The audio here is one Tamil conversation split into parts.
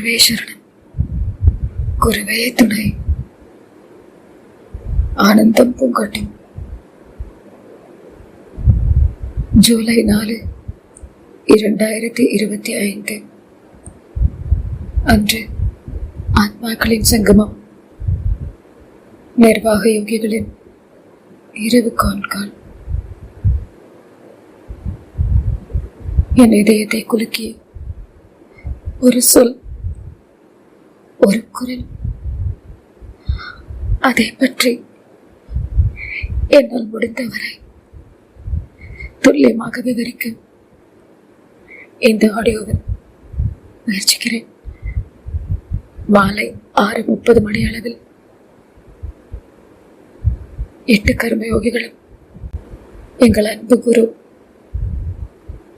குருவே சரணம் குருவே துணை. ஆனந்தம் பூங்கட்டும் ஜூலை நாலு இரண்டாயிரத்தி இருபத்தி ஐந்து. அன்று ஆத்மாக்களின் சங்கமம். நிர்வாக யோகிகளின் இரவு கான்கால் என் இதயத்தை குலுக்கி ஒரு சொல் ஒரு குரல். அதை பற்றி என்னால் முடிந்தவரை துல்லியமாக விவரிக்க இந்த ஆடியோவில் முயற்சிக்கிறேன். மாலை ஆறு முப்பது மணி அளவில் எட்டு கர்மயோகிகளும் எங்கள் அன்பு குரு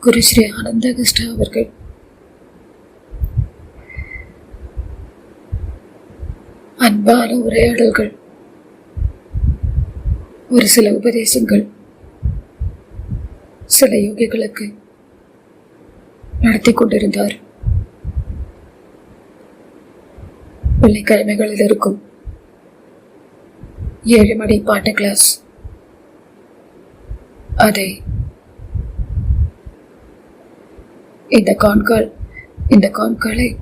குரு ஸ்ரீ ஆனந்த கிருஷ்ணா அவர்கள் அன்பான உரையாடல்கள் ஒரு சில உபதேசங்கள் சில யோகிகளுக்கு நடத்தி கொண்டிருந்தார். வெள்ளிக்கிழமைகளில் இருக்கும் ஏழு மணி பாட்டு கிளாஸ். அதை இந்த கான்கால் இந்த கான்காலை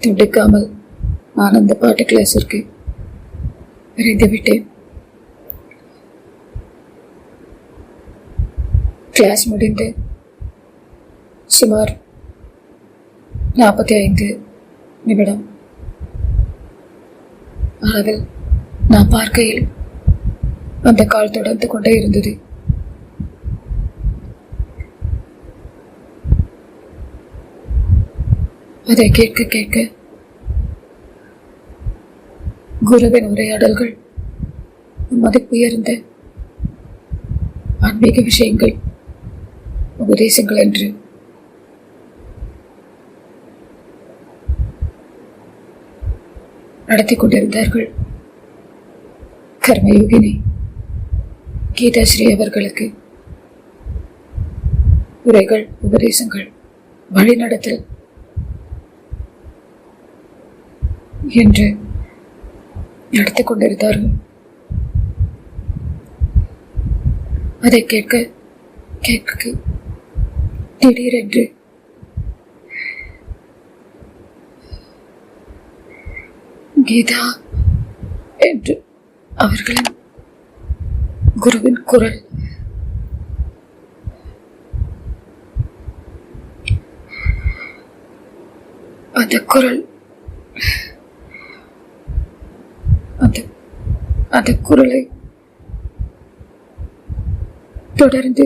துண்டிக்காமல் நான் அந்த பாட்டு கிளாஸிற்கு விரைந்து விட்டேன். கிளாஸ் முடிந்து சுமார் நாற்பத்தி ஐந்து நிமிடம். அளவில் நான் பார்க்கையில் அந்த கால் தொடர்ந்து கொண்டே இருந்தது. அதை கேட்க கேட்க குருவின் உரையாடல்கள் மதிப்புயர்ந்த ஆன்மீக விஷயங்கள் உபதேசங்கள் என்று. நடத்தி கொண்டிருந்தார்கள் கர்மயோகினி கீதாஸ்ரீ அவர்களுக்கு. உரைகள் உபதேசங்கள் வழிநடத்தல் என்று நடத்தி கொண்டிருந்தார்கள் அதை கேட்க கேட்க திடீரென்று கீதா என்று அவர்களின் குருவின் குரல் அந்த குரல் அந்த அந்த குரலை தொடர்ந்து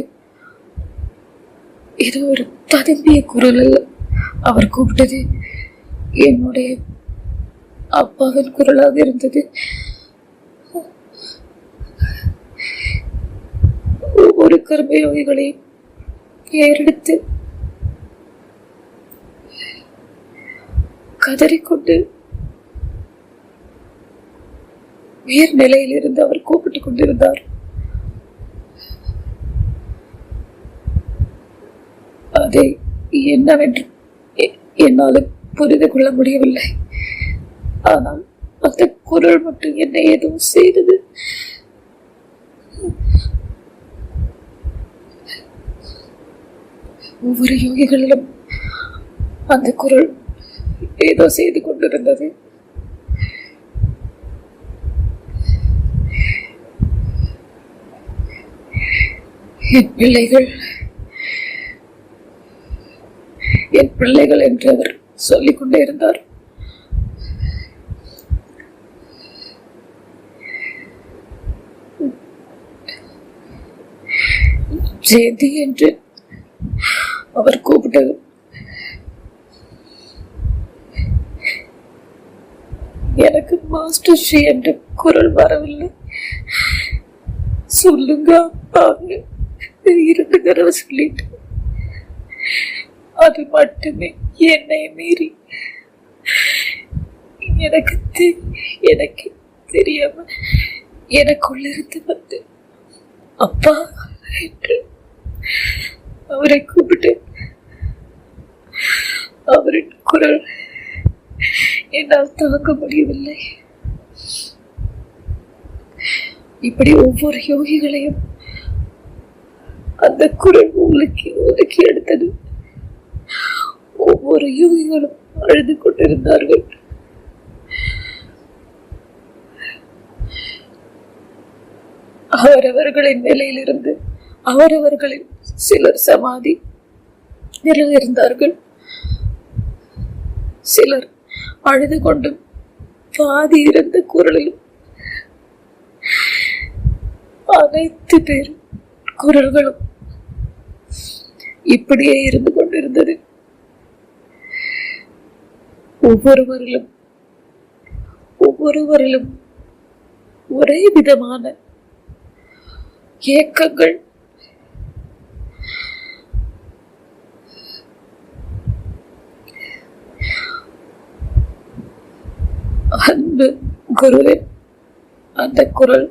ஏதோ ஒரு ததும்பிய குரலில் அவர் கூப்பிட்டது. என்னுடைய அப்பாவின் குரலாக இருந்தது. ஒவ்வொரு கர்மயோகிகளையும் ஏறெடுத்து கதறிக்கொண்டு உயிர் நிலையில் இருந்து அவர் கூப்பிட்டுக் கொண்டிருந்தார். அதை என்னவென்று என்னால் புரிந்து கொள்ள முடியவில்லை. ஆனால் அந்த குரல் மட்டும் என்னை ஏதோ செய்தது. ஒவ்வொரு யோகிகளிலும் அந்த குரல் ஏதோ செய்து கொண்டிருந்தது. என் பிள்ளைகள் என் பிள்ளைகள் என்று அவர் சொல்லிக்கொண்டே இருந்தார். ஜெயந்தி என்று அவர் கூப்பிட்டது. எனக்கு மாஸ்டர் ஸ்ரீ என்ற குரல் வரவில்லை. சொல்லுங்க அப்பான்னு இரண்டு தடவை சொல்லிட்டு. அது மட்டுமே என்னை மீறி. எனக்கு எனக்கு தெரியாம எனக்குள்ளிருந்து வந்து அப்பா என்று அவரை கூப்பிட்டு அவரின் குரல் என்னால் தாங்க முடியவில்லை. இப்படி ஒவ்வொரு யோகிகளையும் அந்த குரல் உலுக்கி உலுக்கி எடுத்தது. ஒவ்வொரு யோகிகளும் அழுது கொண்டிருந்தார்கள். அவரவர்களின் நிலையிலிருந்து அவரவர்களின் சிலர் சமாதி நிலையில் இருந்தார்கள் சிலர் அழுது கொண்டும் பாதி இருந்த குரலிலும் அனைத்து பேரும் குரல்களும் இப்படியே இருந்து கொண்டிருந்தது. ஒவ்வொருவரிலும் ஒவ்வொருவரிலும் ஒரே விதமான ஏக்கங்கள் அன்பு குருவே அந்த குரல்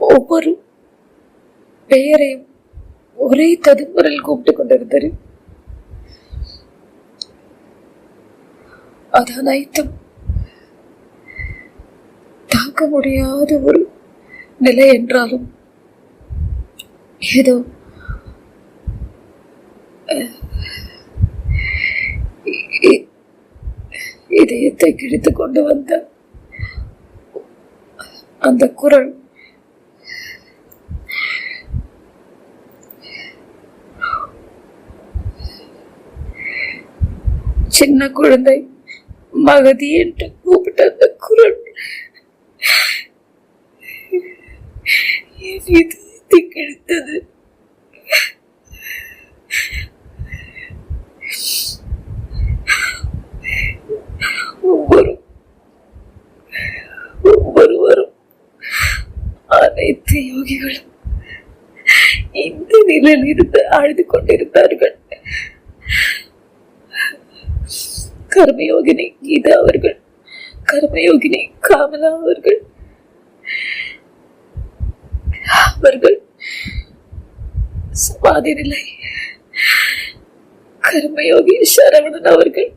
ஒவ்வொரு பெயரையும் ஒரே ததுமுறையில் கூப்பிட்டு கொண்டிருந்தது. அதான் ஐத்தம் தாக்க முடியாத ஒரு நிலை என்றாலும் ஏதோ இதயத்தை கிழித்து கொண்டு வந்த அந்த குரல் சின்ன குழந்தை. மகதி என்று கூப்பிட்ட அந்த குரல். என் இதயத்தை கிழித்தது ஒவ்வொரு ஒவ்வொருவரும். அனைத்து யோகிகளும் இந்த நிலையில் இருந்து அழுது கொண்டிருந்தார்கள். கர்மயோகினி கீதா அவர்கள் கர்மயோகினி காமலா அவர்கள். அவர்கள் சமாதி நிலை. கர்மயோகி சரவணன் அவர்கள்.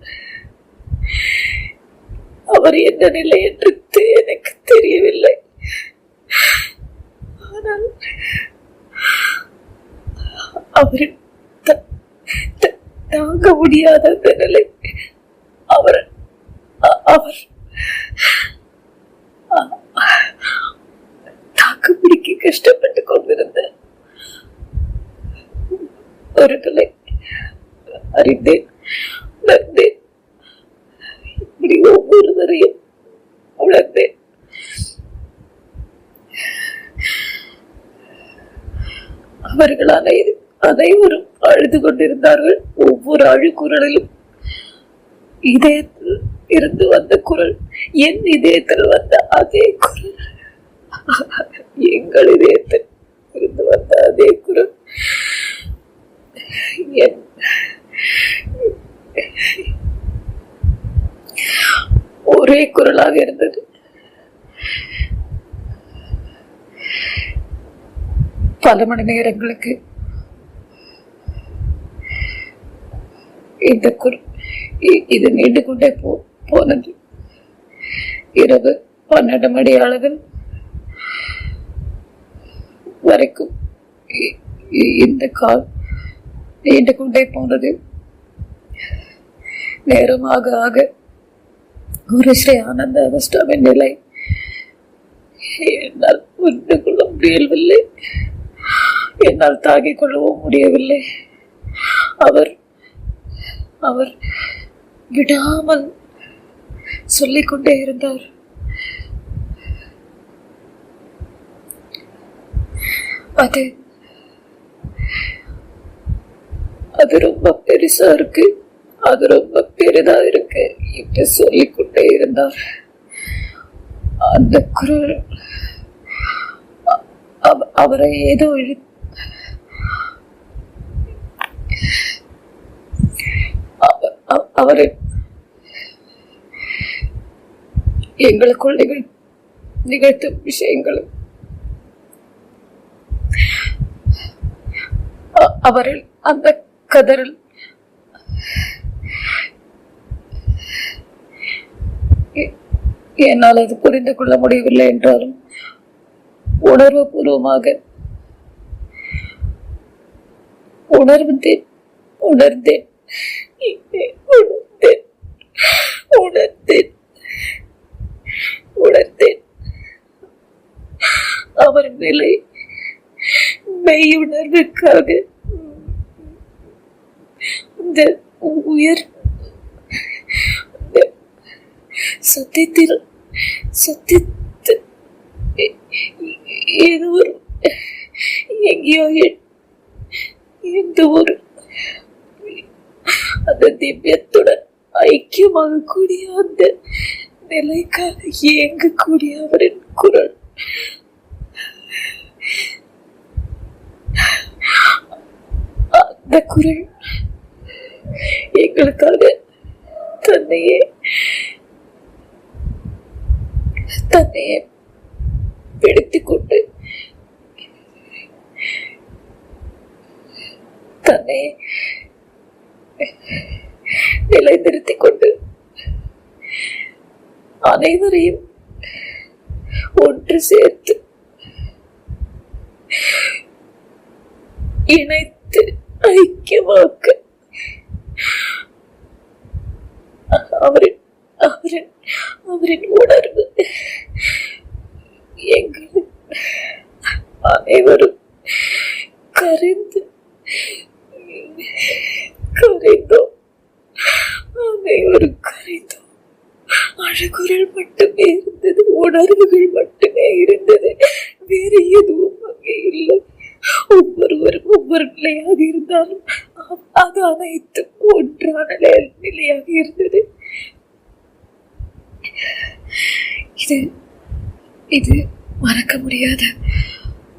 அவர் என்ன நிலை என்று எனக்கு தெரியவில்லை. ஆனால் அவரின் தாங்க முடியாத அந்த நிலை அவர் அ- அவர் அ- தாக்கு பிடிக்க கஷ்டப்பட்டு கொண்டிருந்த ஒரு நிலை அறிந்தேன் உணர்ந்தேன் இப்படி ஒவ்வொருவரையும் உணர்ந்தேன் அவர்கள் அனைவரும் அனைவரும் அழுது கொண்டிருந்தார்கள். ஒவ்வொரு அழுக்குரலிலும் இதயத்தில் இருந்து வந்த குரல் என் இதயத்தில் வந்த அதே குரல். எங்கள் இதயத்தில் இருந்து வந்த அதே குரல். என் ஒரே குரலாக இருந்தது. பல மணி நேரங்களுக்கு இந்த குரு இது நீண்டு கொண்டே போ போனது. இரவு பன்னெண்டு மணி அளவில் வரைக்கும் இந்த கால் நீண்டு கொண்டே போனது. நேரமாக ஆக ஒரு ஸ்ரீ ஆனந்த அகஸ்டாவின் நிலை. என்னால் புரிந்து கொள்ள முடியவில்லை. என்னால் தாங்கிக் கொள்ளவும் முடியவில்லை. அவர் அவர் விடாமல் சொல்லிக்கொண்டே இருந்தார். அது அது ரொம்ப பெருசா இருக்கு. அது ரொம்ப பெரிதா இருக்கு. இப்படி சொல்லிக்கொண்டே இருந்தார் அந்த குரல் அவரை ஏதோ இழு அவரை எங்களுக்குள் நிகழ் நிகழ்த்தும் விஷயங்களும் அவரில் அந்த கதறல் என்னால் அது புரிந்து கொள்ள முடியவில்லை என்றாலும் உணர்வு பூர்வமாக உணர்ந்தேன் உணர்ந்தேன் உணர்ந்தேன் உணர்ந்தேன் உணர்ந்தேன். அவர் நிலை மெய்யுணர்வுக்காக இந்த உயர் சத்தியத்தில் சத்தியத்து. ஏதோ ஒரு எங்கேயோ எந்த ஒரு அந்த திவ்யத்துடன் ஐக்கியமாகக்கூடிய அந்த நிலைக்காக இயங்கக்கூடிய அவரின் குரல். அந்த குரல் எங்களுக்காக தன்னையே தன்னையே பிடித்துக் கொண்டு தன்னை நிலைநிறுத்திக் கொண்டு அனைவரையும் ஒன்று சேர்த்து இணைத்து ஐக்கியமாக்க அவரின் அவரின் அவரின் உணர்வு. எங்கள் அனைவரும் கரைந்து கரைந்தோம். அனைவரும் கரைந்தோம். அழகுரல் மட்டுமே இருந்தது உணர்வுகள் மட்டுமே இருந்தது. வேறு எதுவும் அங்கே இல்லை. ஒவ்வொருவரும் ஒவ்வொரு நிலையாக இருந்தாலும் அது அனைத்தும் ஒன்றான நிலையாக இருந்தது. இது இது மறக்க முடியாத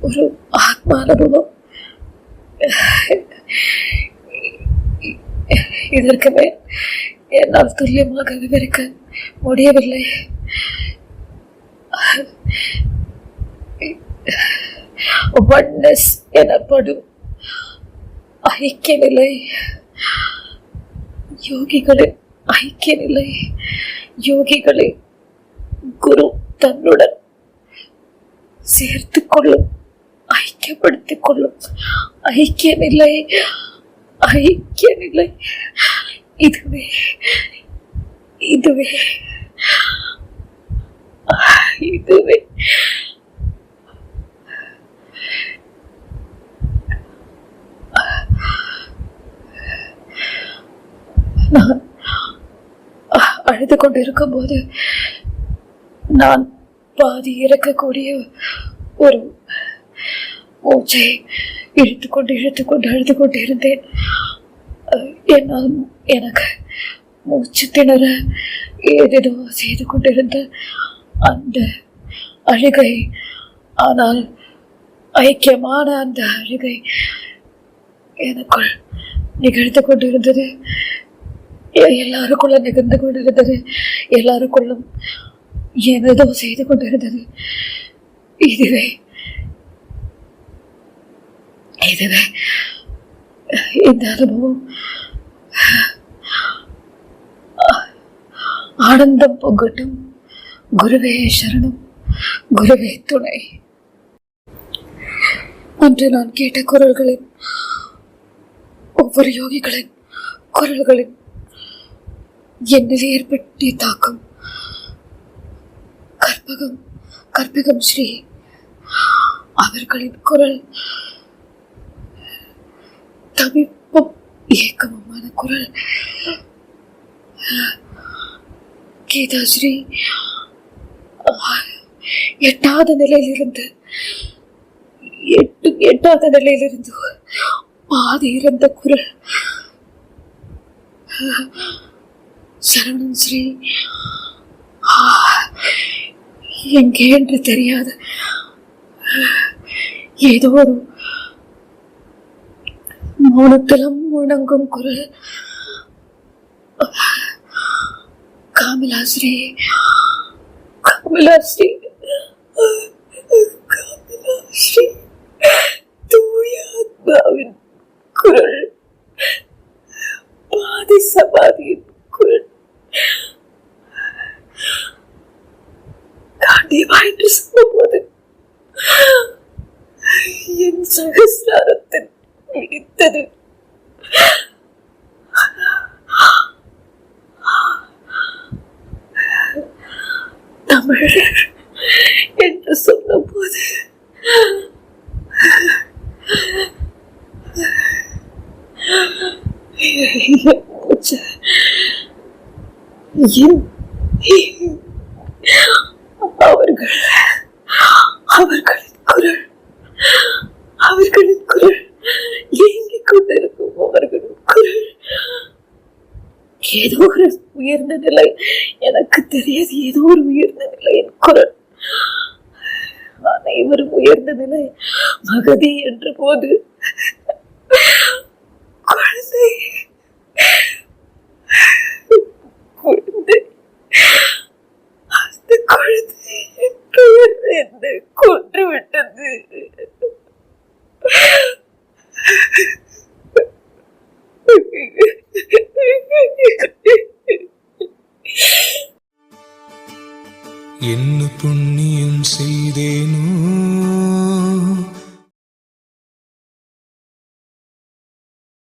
ஒரு ஆத்மா அனுபவம் இதற்கு மேல் என்னால் துல்லியமாக விவரிக்க முடியவில்லை. ஒன்னஸ் எனப்படும் ஐக்கிய நிலை யோகிகளின் ஐக்கிய நிலை யோகிகளை குரு தன்னுடன் சேர்த்து கொள்ளும் ஐக்கியப்படுத்திக் கொள்ளும். ஐக்கிய நிலை ஐக்கிய நிலை இதுவே இதுவே இதுவே. நான் அழுது கொண்டிருக்கும் போது நான் பாதி இறக்கக்கூடிய ஒரு மூச்சை இழுத்துக்கொண்டு இழுத்துக்கொண்டு அழுது கொண்டிருந்தேன் என்னால் எனக்கு மூச்சு திணற ஏதேதோ செய்து கொண்டிருந்த அந்த அழுகை ஆனால் ஐக்கியமான அந்த அழுகை எனக்குள் நிகழ்த்து கொண்டிருந்தது. எல்லாருக்குள்ள நிகழ்ந்து கொண்டிருந்தது. எல்லாருக்குள்ளும் ஏதேதோ செய்து கொண்டிருந்தது. இதுவே இதுவே இந்த அனுபவம். ஆனந்தம் பொங்கட்டும். குருவே சரணம். குருவே துணை. அன்று நான் கேட்ட குரல்களின் ஒவ்வொரு யோகிகளின் குரல்களின் என்னில் ஏற்பட்ட தாக்கம். கற்பகம் கற்பகம் ஸ்ரீ. அவர்களின் குரல் தவிப்பும் ஏக்கமுமான குரல். கீதாஸ்ரீ எட்டாத நிலையிலிருந்து எட்டு எட்டாத நிலையிலிருந்து பாதி இறந்த குரல். சரவணன் ஸ்ரீ. எங்கே என்று தெரியாத. ஏதோ ஒரு மௌனத்திலும் முழங்கும் குரல். காமிலாஸ்ரீ காமிலாஸ்ரீ காமிலாஸ்ரீ தூய ஆத்மாவின் குரல் பாதி சமாதியின் குரல் மகாதேவா என்று சொன்னபோது என் சகசிராரத்தில் இடித்தது தமிழ் என்று சொன்னபோது என் மூச்சு என் அவர்கள் அவர்களின் குரல் அவர்களின் குரல் ஏங்கிக் கொண்டிருக்கும் அவர்களின் குரல் ஏதோ ஒரு உயர்ந்த நிலை எனக்கு தெரியாது ஏதோ ஒரு உயர்ந்த நிலையின் குரல் அனைவரும் உயர்ந்த நிலை மகதி என்ற போது